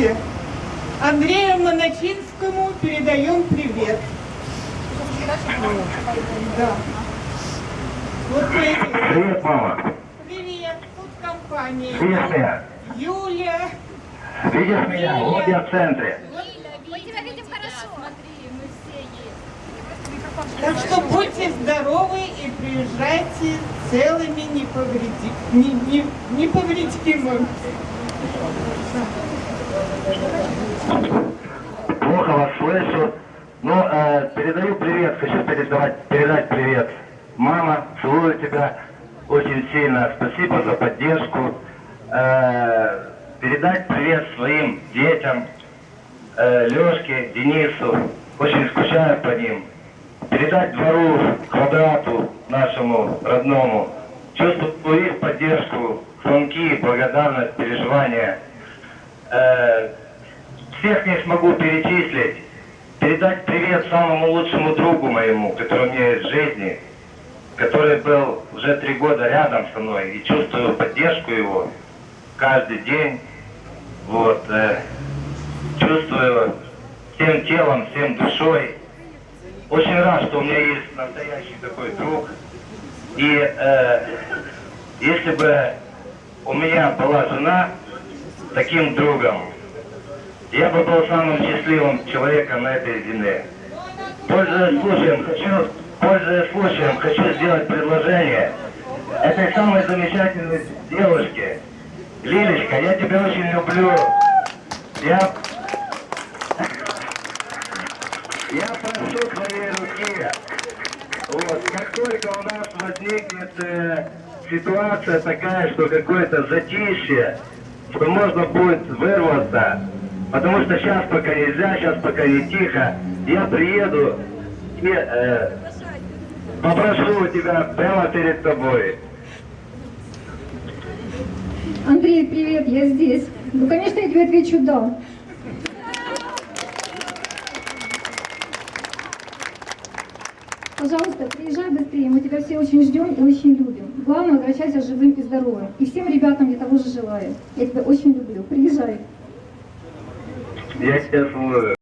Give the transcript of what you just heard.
все. Андрею Моначинскому передаем привет. Да. Вот. Привет, мама. Привет, тут компания. Видишь меня? Юля. Видишь меня? Вот я в центре. Мы тебя видим хорошо. Смотри, мы все есть. Так что будьте здоровы и приезжайте целыми неповреди... не, не, неповредимыми. Плохо вас слышу. Ну, э, передаю привет. Хочу передавать, передать привет. Мама, целую тебя очень сильно. Спасибо за поддержку. Э, передать привет своим детям, э, Лешке, Денису. Очень скучаю по ним. Передать двору, квадрату нашему родному. Чувствую их поддержку, звонки, благодарность, переживания. Э, всех не смогу перечислить. Передать привет самому лучшему другу моему, который у меня есть в жизни, который был уже три года рядом со мной и чувствую поддержку его каждый день. Вот, э, чувствую всем телом, всем душой. Очень рад, что у меня есть настоящий такой друг. И э, если бы у меня была жена таким другом, я бы был самым счастливым человеком на этой земле. Пользуясь случаем, хочу, пользуясь случаем, хочу сделать предложение этой самой замечательной девушке. Лилечка, я тебя очень люблю. Я, я прошу твоей руки. Вот, как только у нас возникнет э, ситуация такая, что какое-то затишье, что можно будет вырваться, потому что сейчас пока нельзя, сейчас пока не тихо, я приеду и э, попрошу у тебя прямо перед тобой. Андрей, привет, я здесь. Ну, конечно, я тебе отвечу «да». Пожалуйста, приезжай быстрее, мы тебя все очень ждем и очень любим. Главное, возвращайся живым и здоровым. И всем ребятам я того же желаю. Я тебя очень люблю. Приезжай. Я целую.